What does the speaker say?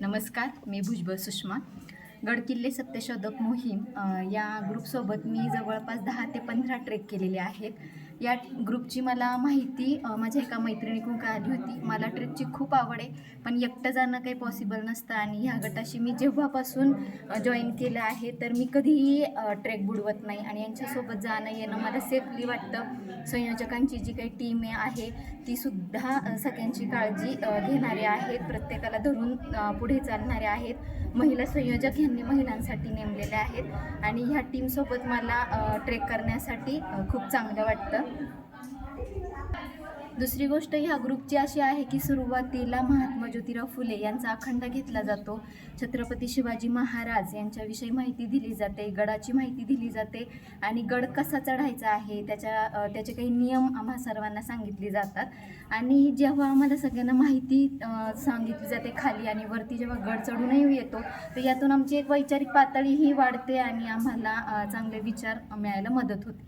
नमस्कार मी भुजबळ सुषमा. गडकिल्ले सत्यशोधक मोहीम या ग्रुपसोबत मी जवळपास दहा ते पंधरा ट्रेक केलेले आहेत. या ग्रुपची मला माहिती माझ्या एका मैत्रिणीकडून कळाली होती. मला ट्रिपची खूप आवड आहे पण एकटं जाणं काही पॉसिबल नसतं आणि ह्या गटाशी मी जेव्हापासून जॉईन केलं आहे तर मी कधीही ट्रेक बुडवत नाही आणि यांच्यासोबत जाणं येणं मला सेफली वाटतं. संयोजकांची जी काही टीम आहे ती सुद्धा सगळ्यांची काळजी घेणारी घेणारे आहेत. प्रत्येकाला धरून पुढे चालणारे आहेत. महिला संयोजक यांनी महिलांसाठी नेमलेल्या आहेत आणि ह्या टीमसोबत मला ट्रेक करण्यासाठी खूप चांगलं वाटतं. दुसरी गोष्ट ह्या ग्रुपची अशी आहे की सुरुवातीला महात्मा ज्योतिराव फुले यांचा अखंड घेतला जातो. छत्रपती शिवाजी महाराज यांच्याविषयी माहिती दिली जाते गडाची माहिती दिली जाते आणि गड कसा चढायचा आहे त्याच्या त्याचे काही नियम आम्हा सर्वांना सांगितले जातात. आणि जेव्हा आम्हाला सगळ्यांना माहिती सांगितली जाते खाली आणि वरती जेव्हा गड चढूनही येतो तर यातून आमची एक वैचारिक पातळीही वाढते आणि आम्हाला चांगले विचार मिळायला मदत होते.